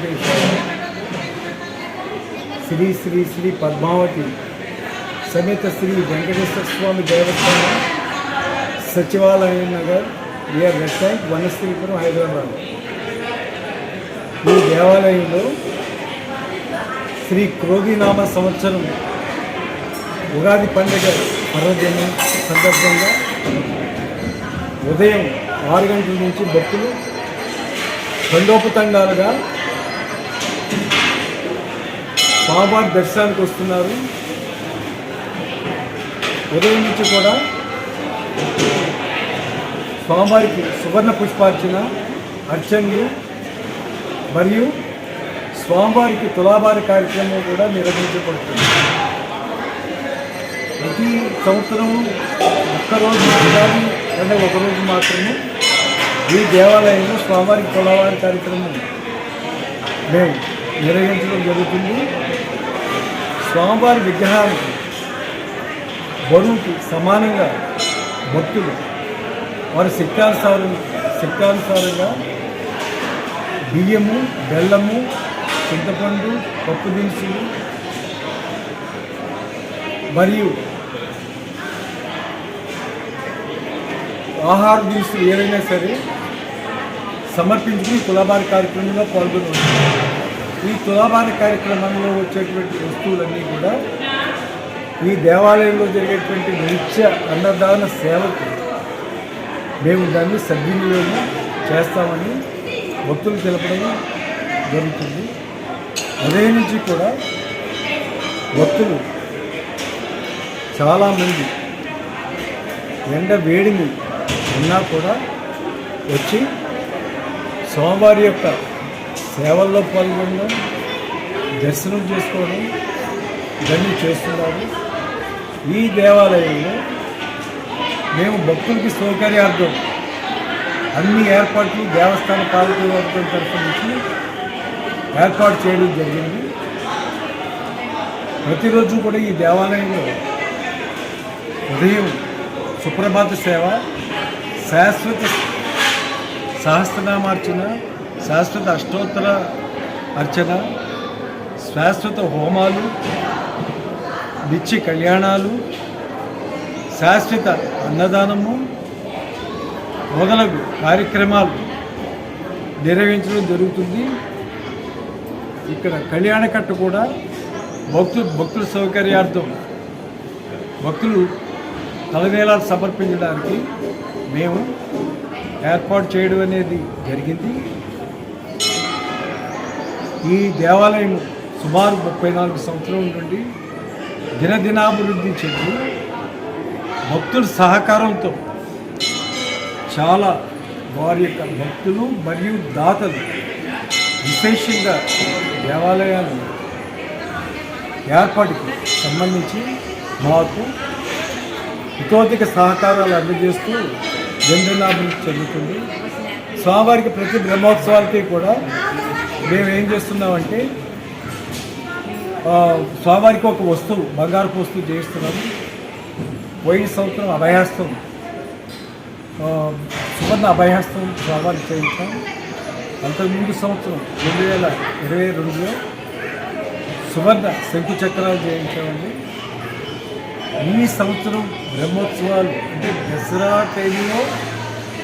వెంకటేశ్వర శ్రీ శ్రీ శ్రీ పద్మావతి సమేత శ్రీ వెంకటేశ్వర స్వామి దేవస్థానం సచివాలయ నగర్ ఏ రెడ్ వనశ్రీపురం హైదరాబాద్. ఈ దేవాలయంలో శ్రీ క్రోధినామ సంవత్సరం ఉగాది పండుగ పర్వదినం సందర్భంగా ఉదయం ఆరు గంటల నుంచి భక్తులు ఖండోపతండాలుగా స్వామివారి దర్శనానికి వస్తున్నారు. ఉదయం నుంచి కూడా స్వామివారికి సువర్ణ పుష్పార్చన అర్చనలు మరియు స్వామివారికి తులాభార కార్యక్రమం కూడా నిర్వహించబడుతుంది. ప్రతి సంవత్సరం ఒక్కరోజు ఉగాది అంటే ఒకరోజు మాత్రమే ఈ దేవాలయంలో స్వామివారికి తులాభార కార్యక్రమం. మేము నిర్వహించడం జరుగుతుంది. స్వామివారి విగ్రహానికి బరువుకి సమానంగా భక్తులు వారి శక్తానుసారం శక్తానుసారంగా బియ్యము బెల్లము చింతపండు పప్పు దినుసులు మరియు ఆహార దినుసులు ఏవైనా సరే సమర్పించుకుని తులాభార కార్యక్రమంలో పాల్గొని ఈ తులాభార కార్యక్రమంలో వచ్చేటువంటి వస్తువులన్నీ కూడా ఈ దేవాలయంలో జరిగేటువంటి నిత్య అన్నదాన సేవకు మేము దాన్ని సద్వినియోగం చేస్తామని భక్తులు తెలపడం జరుగుతుంది. ఉదయం నుంచి కూడా భక్తులు చాలామంది ఎండ వేడిని ఉన్నా కూడా వచ్చి సోమవారి యొక్క సేవల్లో పాల్గొనడం దర్శనం చేసుకోవడం ఇవన్నీ చేస్తున్నారు ఈ దేవాలయంలో మేము భక్తులకి సౌకర్యార్థం అన్ని ఏర్పాట్లు దేవస్థాన పాలకవర్గం తరఫు నుంచి ఏర్పాటు చేయడం జరిగింది. ప్రతిరోజు కూడా ఈ దేవాలయంలో ఉదయం సుప్రభాత సేవ శాశ్వత సహస్రనామార్చన శాశ్వత అష్టోత్తర అర్చన శాశ్వత హోమాలు నిత్య కళ్యాణాలు శాశ్వత అన్నదానము మొదలగు కార్యక్రమాలు నిర్వహించడం జరుగుతుంది. ఇక్కడ కళ్యాణకట్ట కూడా భక్తు భక్తుల సౌకర్యార్థం. భక్తులు తలవేలాలు సమర్పించడానికి మేము ఏర్పాటు చేయడం అనేది జరిగింది. ఈ దేవాలయం సుమారు ముప్పై నాలుగు సంవత్సరం నుండి దినదినాభివృద్ధి చెంది భక్తుల సహకారంతో చాలా వారి యొక్క భక్తులు మరియు దాతలు విశేషంగా దేవాలయాలు ఏర్పాటుకు సంబంధించి మాకు ఇతోధిక సహకారాలు అందజేస్తూ జనదినాభివృద్ధి చెందుతుంది. స్వామివారికి ప్రతి బ్రహ్మోత్సవాలకి కూడా మేము ఏం చేస్తున్నామంటే స్వామివారికి ఒక వస్తువు బంగారపు వస్తువు చేయిస్తున్నాము పోయిన సంవత్సరం అభయహస్తం ఆ, సువర్ణ అభయహస్తం స్వామివారికి చేయించాం. అంతకుముందు సంవత్సరం రెండు వేల ఇరవై రెండులో సువర్ణ శంకు చక్రాలు చేయించామండి. ఈ సంవత్సరం బ్రహ్మోత్సవాలు అంటే దసరా టైంలో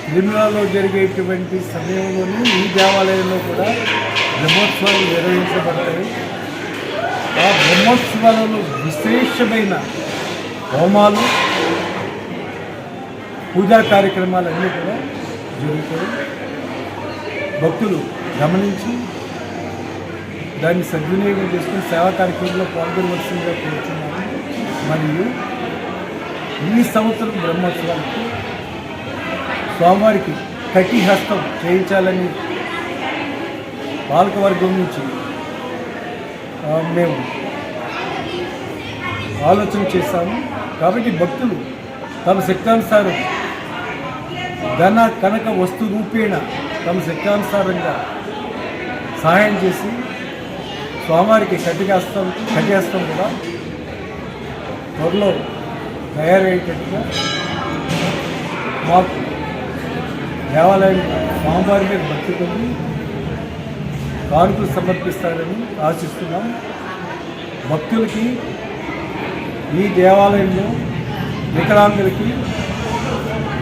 తిరుమలలో జరిగేటువంటి సమయంలోనూ ఈ దేవాలయంలో కూడా బ్రహ్మోత్సవాలు నిర్వహించబడతాయి. ఆ బ్రహ్మోత్సవాలలో విశేషమైన హోమాలు పూజా కార్యక్రమాలన్నీ కూడా జరుగుతాయి. భక్తులు గమనించి దాన్ని సద్వినియోగం చేసుకుని సేవా కార్యక్రమంలో పాల్గొనవలసిందిగా కోరుతున్నాను మరియు ఈ సంవత్సరం బ్రహ్మోత్సవానికి స్వామివారికి కటిహస్తం చేయించాలని పాలకవర్గం నుంచి మేము ఆలోచన చేశాము. కాబట్టి భక్తులు తమ శక్తానుసారం ధన కనక వస్తు రూపేణ తమ శక్తానుసారంగా సహాయం చేసి స్వామివారికి కటిహస్తం కటిహస్తం కూడా త్వరలో తయారయ్యేటట్టుగా మాకు దేవాలయం స్వామివారి మీద భక్తి కానుకలు సమర్పిస్తారని ఆశిస్తున్నాం. భక్తులకి ఈ దేవాలయంలో వికలాంగులకి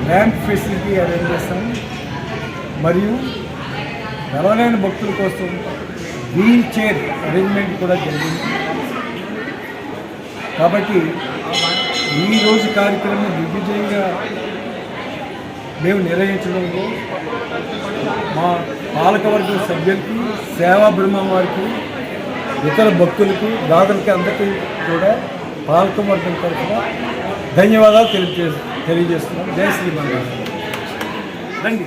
ల్యాండ్ ఫెసిలిటీ అరేంజ్ చేస్తాం. మరియు ఎవరైన భక్తుల కోసం వీల్ చైర్ అరేంజ్మెంట్ కూడా జరిగింది. కాబట్టి ఈ రోజు కార్యక్రమం దిగ్విజయంగా మేము నిర్వహించడంలో మా పాలకవర్గ సభ్యులకి సేవా బ్రహ్మం వారికి ఇతర భక్తులకి దాతలకి అందరికీ కూడా పాలకవర్గం తరఫున ధన్యవాదాలు తెలియజే తెలియజేస్తున్నాం. జై శ్రీమంగళ రండి.